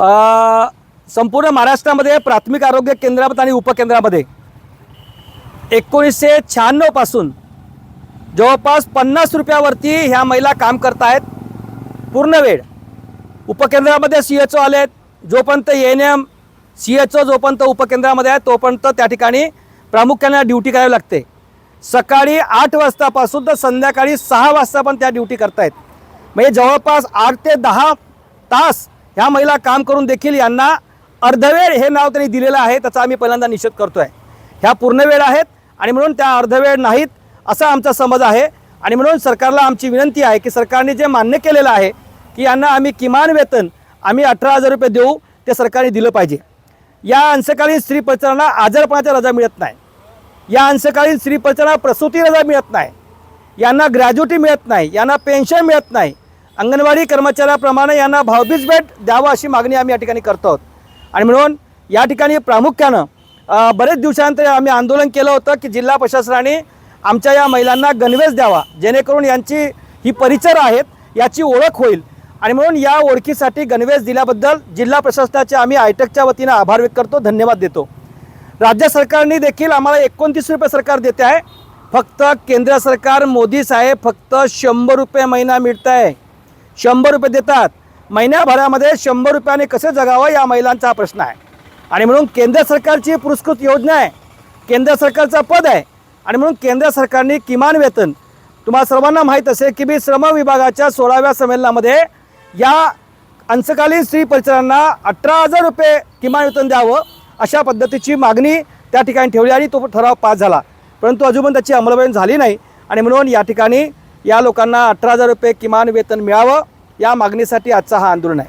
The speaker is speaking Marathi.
संपूर्ण महाराष्ट्रामध्ये प्राथमिक आरोग्य केंद्रामध्ये आणि उपकेंद्रामध्ये एकोणीसशे शहाण्णवपासून जवळपास पन्नास रुपयावरती ह्या महिला काम करत आहेत पूर्ण वेळ उपकेंद्रामध्ये सी एच ओ आले आहेत जोपर्यंत N M C H O जोपर्यंत उपकेंद्रामध्ये आहे तोपर्यंत त्या ठिकाणी प्रामुख्याने ड्युटी करावी लागते. सकाळी आठ वाजतापासून तर संध्याकाळी सहा वाजता पण त्या ड्युटी करतायत. म्हणजे जवळपास आठ ते दहा तास ह्या महिला काम करून देखील यांना अर्धवेळ हे नाव त्यांनी दिलेलं आहे त्याचा आम्ही पहिल्यांदा निषेध करतो आहे ह्या पूर्ण वेळ आहेत आणि म्हणून त्या अर्धवेळ नाहीत असा आमचा समज आहे. आणि म्हणून सरकारला आमची विनंती आहे की सरकारने जे मान्य केलेलं आहे की यांना आम्ही किमान वेतन आम्ही अठरा हजार रुपये देऊ ते सरकारने दिलं पाहिजे. या अंशकालीन स्त्री आजारपणाच्या रजा मिळत नाही. या अंशकालीन स्त्री प्रसूती रजा मिळत नाही. यांना ग्रॅज्युटी मिळत नाही यांना पेन्शन मिळत नाही. अंगणवाडी कर्मचाऱ्याप्रमाणे यांना भावबीज भेट द्यावं अशी मागणी आम्ही या ठिकाणी करतो आहोत. आणि म्हणून या ठिकाणी प्रामुख्यानं बरेच दिवसानंतर आम्ही आंदोलन केलं होतं की जिल्हा प्रशासनाने आमच्या या महिलांना गणवेश द्यावा जेणेकरून यांची ही परिचर आहेत याची ओळख होईल. आणि म्हणून या ओळखीसाठी गणवेश दिल्याबद्दल जिल्हा प्रशासनाचे आम्ही आयटकच्या वतीनं आभार व्यक्त करतो धन्यवाद देतो. राज्य सरकारने देखील आम्हाला एकोणतीस रुपये सरकार देते आहे. फक्त केंद्र सरकार मोदी साहेब फक्त शंभर रुपये महिना मिळत आहे शंभर रुपये देतात. महिन्याभरामध्ये शंभर रुपयाने कसं जगावं या महिलांचा हा प्रश्न आहे. आणि म्हणून केंद्र सरकारची पुरस्कृत योजना आहे. केंद्र सरकारचं पद आहे. आणि म्हणून केंद्र सरकारने किमान वेतन तुम्हाला सर्वांना माहीत असेल की मी श्रम विभागाच्या सोळाव्या संमेलनामध्ये या अंशकालीन स्त्री परिचरांना अठरा हजार रुपये किमान वेतन द्यावं अशा पद्धतीची मागणी त्या ठिकाणी ठेवली आणि तो ठराव पास झाला. परंतु अजून त्याची अंमलबजावणी झाली नाही. आणि म्हणून या ठिकाणी या लोकांना अठरा हजार रुपये किमान वेतन मिळावं या मागणीसाठी आजचा हा आंदोलन आहे.